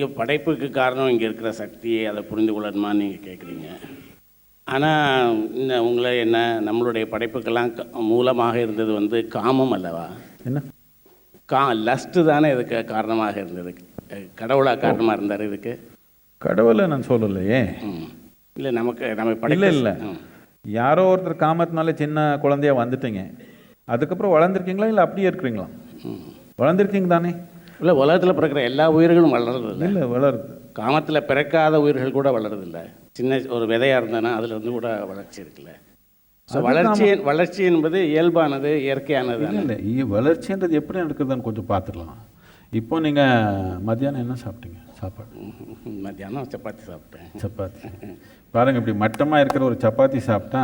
நீங்கள் படைப்புக்கு காரணம் இங்கே இருக்கிற சக்தியை அதை புரிந்து கொள்ளணுமான்னு நீங்கள் கேட்குறீங்க ஆனால் இந்த உங்களை என்ன நம்மளுடைய படைப்புக்கெல்லாம் மூலமாக இருந்தது வந்து காமம் அல்லவா? என்ன? கா லஸ்ட்டு தானே இதுக்கு காரணமாக இருந்தது. கடவுளாக காரணமாக இருந்தார் இதுக்கு? கடவுளை நான் சொல்லலையே. இல்லை நமக்கு நம்ம படைக்க இல்லை யாரோ ஒருத்தர் காமத்தினால சின்ன குழந்தையா வந்துட்டீங்க. அதுக்கப்புறம் வளர்ந்துருக்கீங்களா இல்லை அப்படியே இருக்கிறீங்களா? வளர்ந்துருக்கீங்க தானே. இல்லை உலகத்தில் பிறக்கிற எல்லா உயிர்களும் வளர்றதில்ல இல்லை. வளருது. காமத்தில் பிறக்காத உயிர்கள் கூட வளருதில்ல சின்ன ஒரு விதையாக இருந்ததுன்னா அதில் இருந்து கூட வளர்ச்சி இருக்குல்ல ஸோ வளர்ச்சி வளர்ச்சி என்பது இயல்பானது இயற்கையானது இல்லை வளர்ச்சின்றது எப்படி நடக்குதுன்னு கொஞ்சம் பார்த்துக்கலாம் இப்போ நீங்கள் மத்தியானம் என்ன சாப்பிட்டீங்க? சாப்பாடு. மத்தியானம் சப்பாத்தி சாப்பிட்டேன். சப்பாத்தி. பாருங்க இப்படி மட்டமாக இருக்கிற ஒரு சப்பாத்தி சாப்பிட்டா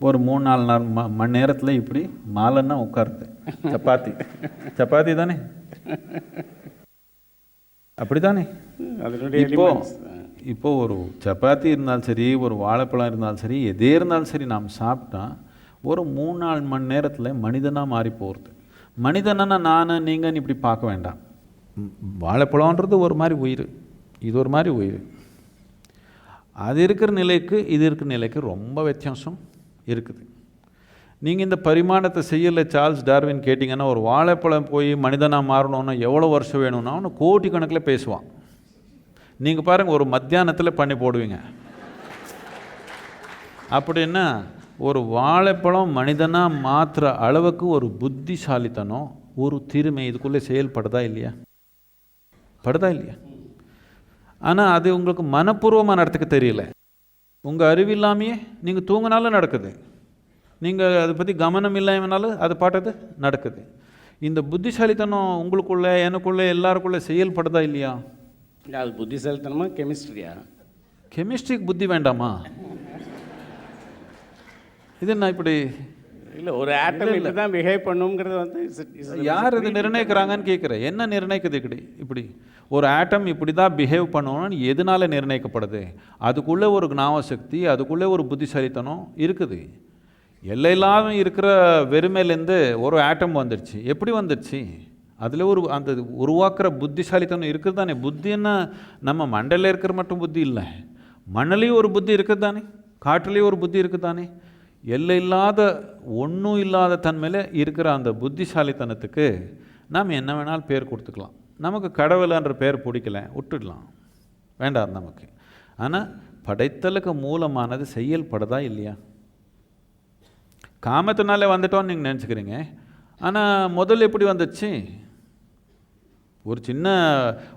ஒரு மூணு நாலு நாள் ம மணி நேரத்தில் இப்படி மாலைன்னா உட்காருது. சப்பாத்தி. சப்பாத்தி தானே? அப்படி தானே அதனுடைய இப்போ. இப்போ ஒரு சப்பாத்தி இருந்தாலும் சரி ஒரு வாழைப்பழம் இருந்தாலும் சரி எதே இருந்தாலும் சரி நாம் சாப்பிட்டா ஒரு மூணு நாலு மணி நேரத்தில் மனிதனாக மாறி போகிறது மனிதனா நான் நீங்கன்னு இப்படி பார்க்க வேண்டாம். வாழைப்பழம்ன்றது ஒரு மாதிரி உயிர். இது ஒரு மாதிரி உயிர். அது இருக்கிற நிலைக்கு இது இருக்கிற நிலைக்கு ரொம்ப வித்தியாசம் இருக்குது. நீங்கள் இந்த பரிமாணத்தை செய்யலை சார்ல்ஸ் டார்வின் கேட்டிங்கன்னா ஒரு வாழைப்பழம் போய் மனிதனாக மாறணும்னா எவ்வளோ வருஷம் வேணும்னா அவனு கோடி கணக்கில் பேசுவான். நீங்கள் பாருங்கள் ஒரு மத்தியானத்தில் பண்ணி போடுவீங்க. அப்படின்னா ஒரு வாழைப்பழம் மனிதனாக மாற்றுற அளவுக்கு ஒரு புத்திசாலித்தனம் ஒரு திறமை இதுக்குள்ளே செயல்படுதா இல்லையா? படுதா இல்லையா? ஆனால் அது உங்களுக்கு மனப்பூர்வமாக நடத்துக்க தெரியல. உங்கள் அறிவு இல்லாமையே நீங்கள் தூங்கினாலும் நடக்குது. நீங்கள் அதை பற்றி கவனம் இல்லாமனாலும் அது பாட்டது நடக்குது. இந்த புத்திசாலித்தனம் உங்களுக்குள்ளே எனக்குள்ளே எல்லாருக்குள்ளே செயல்படுதா இல்லையா? இல்ல, அது புத்திசாலித்தனமா கெமிஸ்ட்ரியா? கெமிஸ்ட்ரிக்கு புத்தி வேண்டாமா? இது என்ன இப்படி? இல்லை ஒரு ஆட்டம் இப்படி தான் பிஹேவ் பண்ணுங்கிறது வந்து யார் இது நிர்ணயிக்கிறாங்கன்னு கேட்குறேன். என்ன நிர்ணயிக்குது இப்படி? இப்படி ஒரு ஆட்டம் இப்படி தான் பிஹேவ் பண்ணணும்னு எதனால நிர்ணயிக்கப்படுது? அதுக்குள்ளே ஒரு ஞாபகசக்தி அதுக்குள்ளே ஒரு புத்திசாலித்தனம் இருக்குது. எல்லையில்லாம இருக்கிற வெறுமையிலேருந்து ஒரு ஆட்டம் வந்துடுச்சு எப்படி வந்துடுச்சு அதில் ஒரு அந்த உருவாக்குற புத்திசாலித்தனம் இருக்குது தானே புத்தின்னா நம்ம மண்டலில் இருக்கிற மட்டும் புத்தி இல்லை. மண்ணிலையும் ஒரு புத்தி இருக்குது தானே காற்றுலேயும் ஒரு புத்தி இருக்குது தானே எல்லை இல்லாத ஒன்றும் இல்லாத தன்மையில் இருக்கிற அந்த புத்திசாலித்தனத்துக்கு நாம் என்ன வேணாலும் பேர் கொடுத்துக்கலாம். நமக்கு கடவுளன்ற பேர் பிடிக்கல விட்டுடலாம். வேண்டாம் நமக்கு. ஆனால் படைத்தலுக்கு மூலமானது செயல்படுதா இல்லையா? காமத்தினாலே வந்துட்டோம்னு நீங்கள் நினச்சிக்கிறீங்க. ஆனால் முதல்ல எப்படி வந்துச்சு? ஒரு சின்ன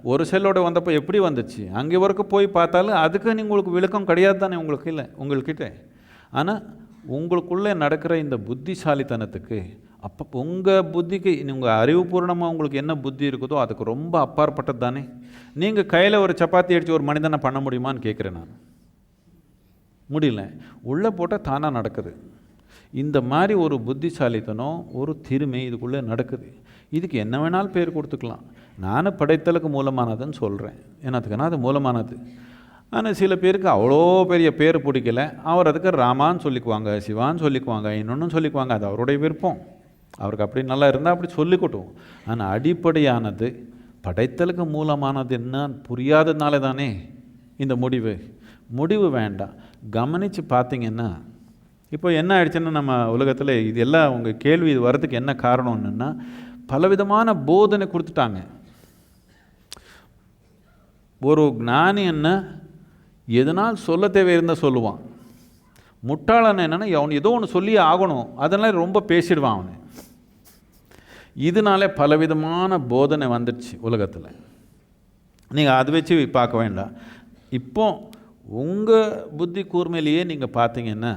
ஒரு செல்லோட வந்தப்போ எப்படி வந்துச்சு? அங்கே வரைக்கும் போய் பார்த்தாலும் அதுக்கு நீங்கள் உங்களுக்கு விளக்கம் கிடையாது தானே உங்களுக்கு இல்லை உங்கள்கிட்ட. ஆனால் உங்களுக்குள்ளே நடக்கிற இந்த புத்திசாலித்தனத்துக்கு அப்போ உங்கள் புத்திக்கு உங்கள் அறிவுபூர்ணமாக உங்களுக்கு என்ன புத்தி இருக்குதோ அதுக்கு ரொம்ப அப்பாற்பட்டது தானே நீங்கள் கையில் ஒரு சப்பாத்தி அடித்து ஒரு மனிதனை பண்ண முடியுமான்னு கேட்குறேன் நான். முடியல. உள்ளே போட்டால் தானாக நடக்குது. இந்த மாதிரி ஒரு புத்திசாலித்தனம் ஒரு திறமை இதுக்குள்ளே நடக்குது. இதுக்கு என்ன வேணாலும் பேர் கொடுத்துக்கலாம். நானும் படைத்தலுக்கு மூலமானதுன்னு சொல்கிறேன் என்னத்துக்குன்னா அது மூலமானது. ஆனால் சில பேருக்கு அவ்வளோ பெரிய பேர் பிடிக்கல. அவர் அதுக்கு ராமான்னு சொல்லிக்குவாங்க சிவான்னு சொல்லிக்குவாங்க இன்னொன்றும் சொல்லிக்குவாங்க. அது அவருடைய விருப்பம். அவருக்கு அப்படி நல்லா இருந்தால் அப்படி சொல்லிக்கட்டும். ஆனால் அடிப்படையானது படைத்தலுக்கு மூலமானது என்ன புரியாததுனால தானே இந்த முடிவு. முடிவு வேண்டாம். கவனித்து பார்த்தீங்கன்னா இப்போ என்ன ஆயிடுச்சுன்னா நம்ம உலகத்தில் இது எல்லாம் உங்கள் கேள்வி இது வர்றதுக்கு என்ன காரணம்னுன்னா பலவிதமான போதனை கொடுத்துட்டாங்க. ஒரு ஞானி என்ன எதனால் சொல்ல தேவையிருந்தால் சொல்லுவான். முட்டாளன் என்னென்னா அவன் ஏதோ ஒன்று சொல்லி ஆகணும். அதெல்லாம் ரொம்ப பேசிடுவான் அவன். இதனாலே பலவிதமான போதனை வந்துடுச்சு உலகத்தில். நீங்கள் அதை வச்சு பார்க்க வேண்டாம். இப்போ உங்கள் புத்தி கூர்மையிலேயே நீங்கள் பார்த்தீங்கன்னா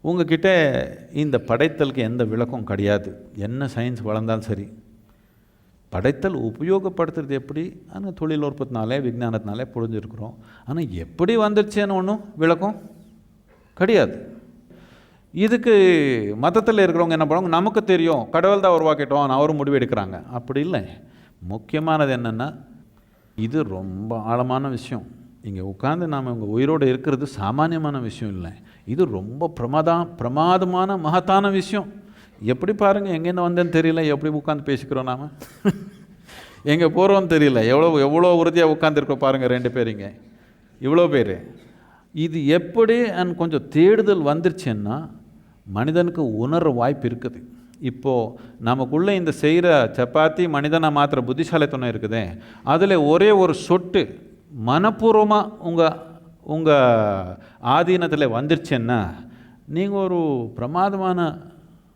உங்ககிட்ட இந்த படைத்தலுக்கு எந்த விளக்கம் கிடையாது. என்ன சயின்ஸ் வளர்ந்தாலும் சரி. படைத்தல் உபயோகப்படுத்துறது எப்படி? ஆனால் தொழில்நுட்பத்தினாலே விஞ்ஞானத்தினாலே புரிஞ்சிருக்கிறோம். ஆனால் எப்படி வந்துருச்சேன்னு ஒன்றும் விளக்கம் கிடையாது. இதுக்கு மதத்தில் இருக்கிறவங்க என்ன பண்ணுவாங்க? நமக்கு தெரியும். கடவுள் தான் உருவாக்கிட்டோம். அவரும் முடிவு எடுக்கிறாங்க. அப்படி இல்லை. முக்கியமானது என்னென்னா இது ரொம்ப ஆழமான விஷயம். இங்கே உட்காந்து நாம் இவங்க உயிரோடு இருக்கிறது சாமானியமான விஷயம் இல்லை. இது ரொம்ப பிரமாதம் பிரமாதமான மகத்தான விஷயம். எப்படி பாருங்கள் எங்கேருந்து வந்தேன்னு தெரியல எப்படி உட்காந்து பேசிக்கிறோம் நாம்? எங்கே போகிறோம்னு தெரியல எவ்வளோ எவ்வளோ உறுதியாக உட்காந்துருக்கோம் பாருங்கள் ரெண்டு பேருங்க இவ்வளோ பேர். இது எப்படி அண்ட் கொஞ்சம் தேடுதல் வந்துருச்சுன்னா மனிதனுக்கு உணர்ற வாய்ப்பு இருக்குது. இப்போது நமக்குள்ளே இந்த செய்கிற சப்பாத்தி மனிதனை மாத்திர புத்திசாலித்தனம் இருக்குதே அதில் ஒரே ஒரு சொட்டு மனப்பூர்வமாக உங்கள் உங்கள் ஆதீனத்தில் வந்துருச்சுன்னா நீங்கள் ஒரு பிரமாதமான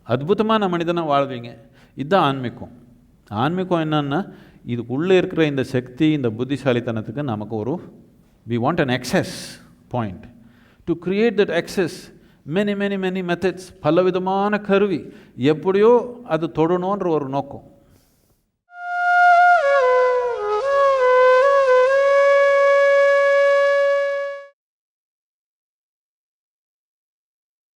அற்புதமான மனிதனாக வாழ்வீங்க. இதுதான் ஆன்மீகம். ஆன்மீகம் என்னன்னா இதுக்குள்ளே இருக்கிற இந்த சக்தி இந்த புத்திசாலித்தனத்துக்கு நமக்கு ஒரு we want an access point to create that access many many many methods பலவிதமான கருவி எப்படியோ அது தொடணுன்ற ஒரு நோக்கம்.